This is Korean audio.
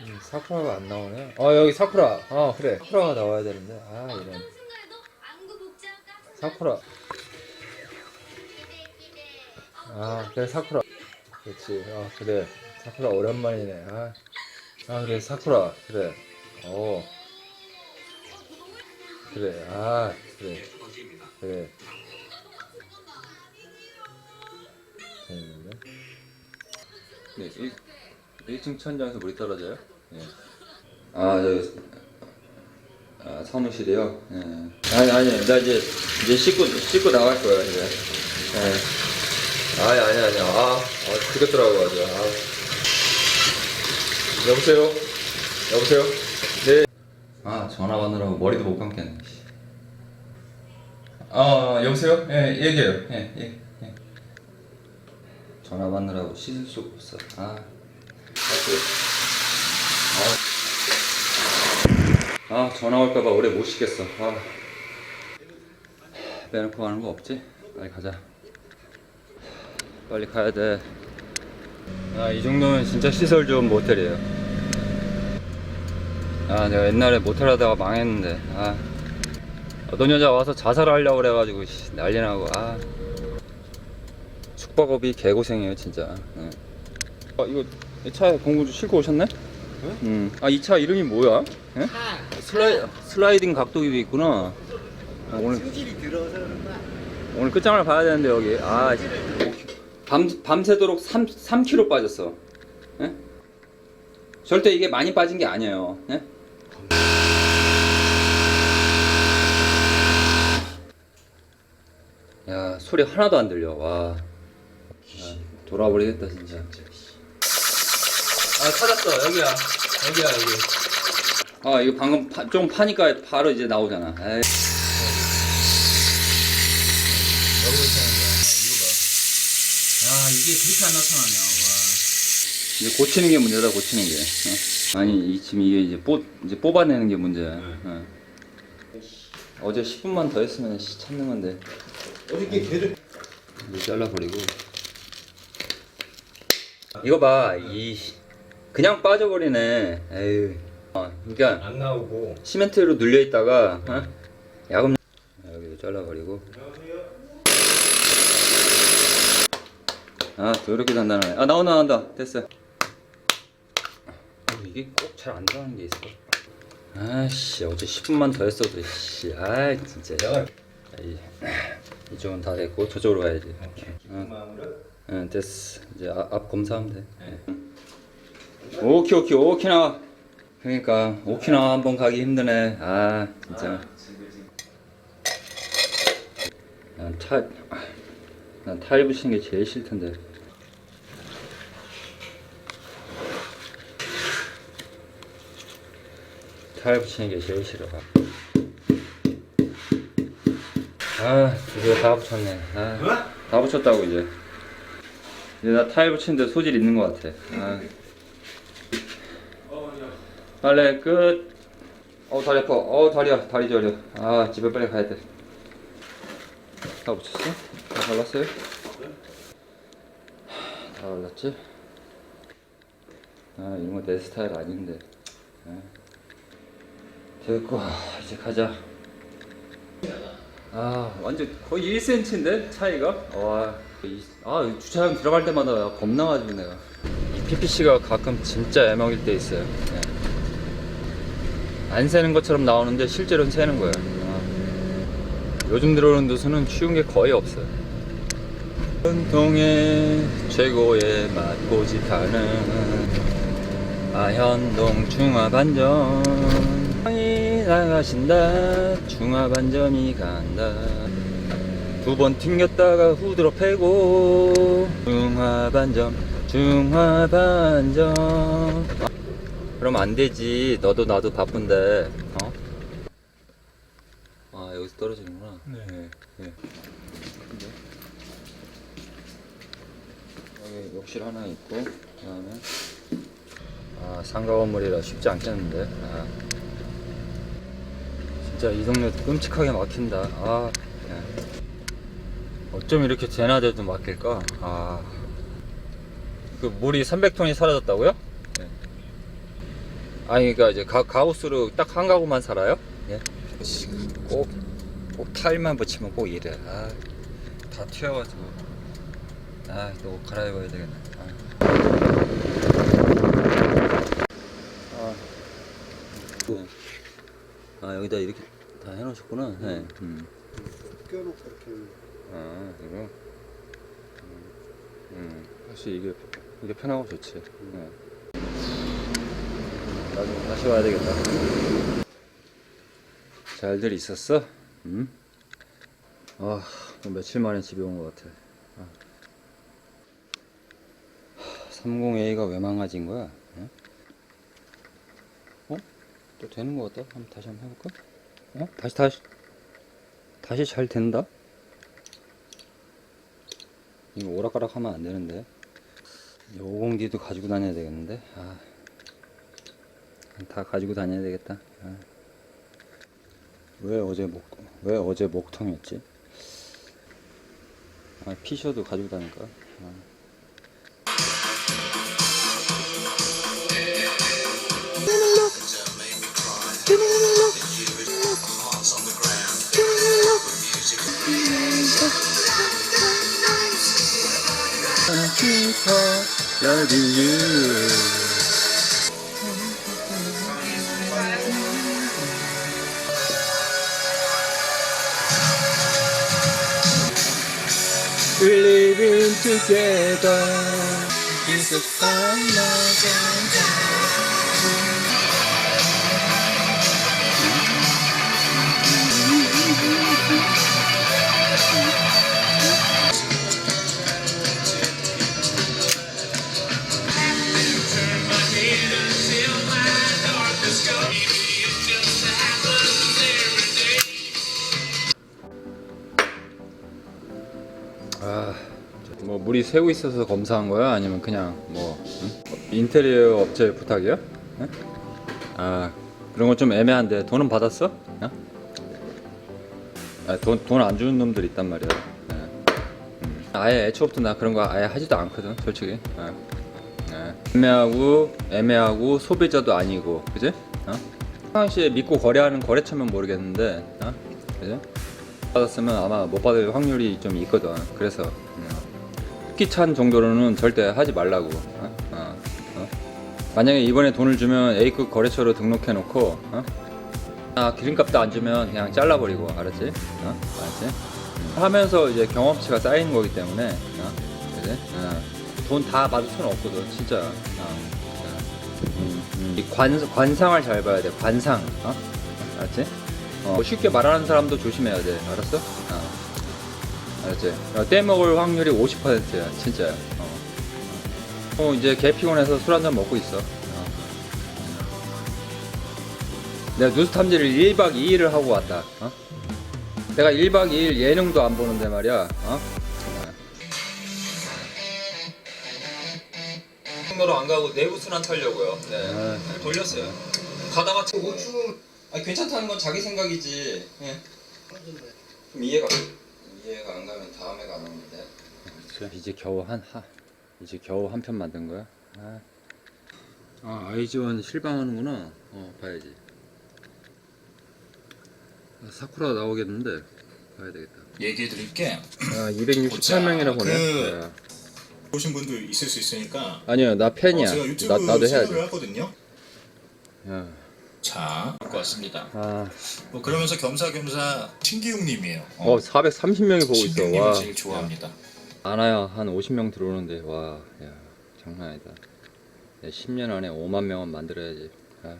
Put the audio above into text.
음, 사쿠라가 안 나오네. 어 여기 사쿠라. 어 그래. 사쿠라가 나와야 되는데. 아 이런. 사쿠라. 아 그래 사쿠라. 그렇지. 아 그래. 사쿠라 오랜만이네. 아, 아 그래 사쿠라. 그래. 어. 그래. 아 그래. 그래. 재밌는데? 네, 1, 1층 천장에서 물이 떨어져요? 예. 아, 여기, 아, 사무실이요? 예. 아니, 아니, 나 이제, 이제 씻고, 씻고 나갈 거야, 이제. 예. 아니, 아니, 아니, 아, 아, 그렇더라고, 아주. 아. 여보세요? 여보세요? 네. 아, 전화 받느라고 머리도 못 감겠네. 씨. 아, 여보세요? 예, 얘기해요. 예, 예, 예. 전화 받느라고 씻을 수 없어. 아. 아, 아 전화 올까봐 오래 못 쉬겠어. 아. 빼놓고 가는 거 없지? 빨리 가자. 빨리 가야 돼. 아, 이 정도면 진짜 시설 좋은 모텔이에요. 아, 내가 옛날에 모텔 하다가 망했는데. 아. 어떤 여자 와서 자살하려고 그래가지고 씨, 난리 나고. 아. 숙박업이 개고생이에요 진짜. 네. 아 이거 이 차에 공구 싣고 오셨네? 음. 아 이 차 이름이 뭐야? 예? 슬라이 슬라이딩 각도기도 있구나. 아, 오늘 오늘 끝장을 봐야 되는데 여기 아 밤, 밤새도록 3, 3kg 빠졌어. 예? 절대 이게 많이 빠진 게 아니에요. 예? 야 소리 하나도 안 들려. 와. 아, 돌아버리겠다 진짜. 아 찾았어 여기야 여기야 여기. 아 이거 방금 파, 좀 파니까 바로 이제 나오잖아. 에이. 거야. 이거 봐. 야 이게 그렇게 안 나타나냐. 와. 이제 고치는 게 문제다 고치는 게. 어? 아니 이, 지금 이게 이제 뽑 이제 뽑아내는 게 문제야. 어. 어제 10분만 더 했으면 씨, 찾는 건데. 어저께 걔를 이거 잘라버리고 이거 봐 이 그냥 빠져버리네. 에휴. 어, 그러니까 안 나오고. 시멘트로 눌려 있다가 어? 야금 여기도 잘라버리고. 아 더럽게 단단하네. 아 나온다 나온다. 됐어. 아, 이게 꼭 잘 안 들어가는 게 있어. 아씨 어제 10분만 더 했어도 씨 아 진짜. 내가 이, 이쪽은 다 됐고 저쪽으로 가야지. 응, 마음으로? 응 됐어. 이제 앞, 앞 검사하면 돼. 응. 오키 오키 오키나와. 그러니까 오키나와 한번 가기 힘드네. 아 진짜. 난 타, 난 타일 붙이는 게 제일 싫던데. 타일 붙이는 게 제일 싫어. 아, 드디어 다 붙였네. 아, 다 붙였다고 이제. 이제 나 타일 붙이는데 소질 있는 것 같아. 아. 빨래 끝. 어 다리 아파. 어 다리야, 다리 저려. 아 집에 빨리 가야 돼. 다 붙였어? 다 발랐어요? 다 발랐지? 아 이런 거 내 스타일 아닌데. 아. 됐고 이제 가자. 아 완전 거의 1cm인데 차이가 와. 이- 아 주차장 들어갈 때마다 겁나 가지고 내가 이 PPC가 가끔 진짜 애먹일 때 있어요 네. 안 새는 것처럼 나오는데 실제로는 새는 거예요. 아. 요즘 들어오는 누수는 쉬운 게 거의 없어요. 전통의 최고의 맛 고집하는 아현동 중화반점 땅이 나가신다. 중화반점이 간다. 두 번 튕겼다가 후드로 패고 중화반점 중화반점 아, 그럼 안 되지 너도 나도 바쁜데 어? 아 여기서 떨어지는구나 네, 네. 여기 욕실 하나 있고 그다음에 아 상가 건물이라 쉽지 않겠는데 아. 진짜 이 동네 끔찍하게 막힌다 아 그냥. 어쩜 이렇게 제나대도 막힐까? 아. 그 물이 300톤이 사라졌다고요? 네. 아니, 그니까 이제 가, 가우스로 딱 한 가구만 살아요? 예. 꼭, 꼭 타일만 붙이면 꼭 이래. 아, 다 튀어가지고. 아, 또옷 갈아입어야 되겠네. 아. 아. 네. 아, 여기다 이렇게 다 해놓으셨구나. 네. 음. 껴놓고 이렇게 아, 이거? 음, 음, 확실히 이게, 이게 편하고 좋지. 네. 나중에 다시 와야 되겠다. 잘들 있었어? 응? 아, 뭐 며칠 만에 집에 온 것 같아. 아. 30A가 왜 망가진 거야? 응? 어? 또 되는 것 같다? 한번 다시 한번 해볼까? 어? 다시, 다시, 다시 잘 된다? 이거 오락가락 하면 안 되는데. 5공디도 가지고 다녀야 되겠는데. 아. 다 가지고 다녀야 되겠다. 아. 왜 어제 목, 왜 어제 목통이었지? 아, 피셔도 가지고 다닐까? 아. you. Together. It's a fun 아, 뭐 물이 새고 있어서 검사한 거야? 아니면 그냥 뭐 응? 인테리어 업체 부탁이야? 응? 아 그런 건 좀 애매한데 돈은 받았어? 응? 아, 돈돈 안 주는 놈들 있단 말이야. 예. 음. 아예 애초부터 나 그런 거 아예 하지도 않거든, 솔직히. 예. 예. 애매하고 애매하고 소비자도 아니고, 그지? 어? 평상시에 믿고 거래하는 거래처면 모르겠는데, 어? 그지? 받았으면 아마 못 받을 확률이 좀 있거든. 그래서 음. 끼찬 정도로는 절대 하지 말라고. 어? 어, 어. 만약에 이번에 돈을 주면 A급 거래처로 등록해 놓고 어? 아 기름값도 안 주면 그냥 잘라버리고 알았지? 어? 알았지? 음. 하면서 이제 경험치가 쌓이는 거기 때문에 어? 어. 돈다 받을 수는 없거든 진짜. 어. 어. 음, 음. 이 관, 관상을 잘 봐야 돼. 관상. 어? 알았지? 어, 뭐 쉽게 말하는 사람도 조심해야 돼. 알았어? 어. 알았지? 어, 떼먹을 확률이 50%야. 진짜야. 어. 어, 이제 개 피곤해서 술 한잔 먹고 있어. 어. 내가 뉴스 탐지를 1박 2일을 하고 왔다. 어? 내가 1박 2일 예능도 안 보는데 말이야. 어? 통로로 안 가고 내부 순환 타려고요. 네. 돌렸어요. 가다가 우측 아 괜찮다는 건 자기 생각이지. 예. 좀 이해가 이해가 안 가면 다음에 가는 건데. 이제 겨우 한 하, 이제 겨우 한 편 만든 거야. 아, 아 아이즈원 실방하는구나. 어 봐야지. 아, 사쿠라 나오겠는데 봐야 되겠다. 얘기해 드릴게. 아 268명이나 보네. 그- 네. 보신 분도 있을 수 있으니까. 아니요 나 팬이야. 어, 제가 유튜브 나 나도 해야지. 수업을 하거든요. 야, 자, 갖고 왔습니다. 아, 뭐 그러면서 겸사겸사 신기웅님이에요. 어 430명이 보고 있어. 신기웅님을 와. 제일 좋아합니다. 안아야 한 50명 들어오는데 와, 야 장난 아니다. 야, 10년 안에 5만 명은 만들어야지. 아.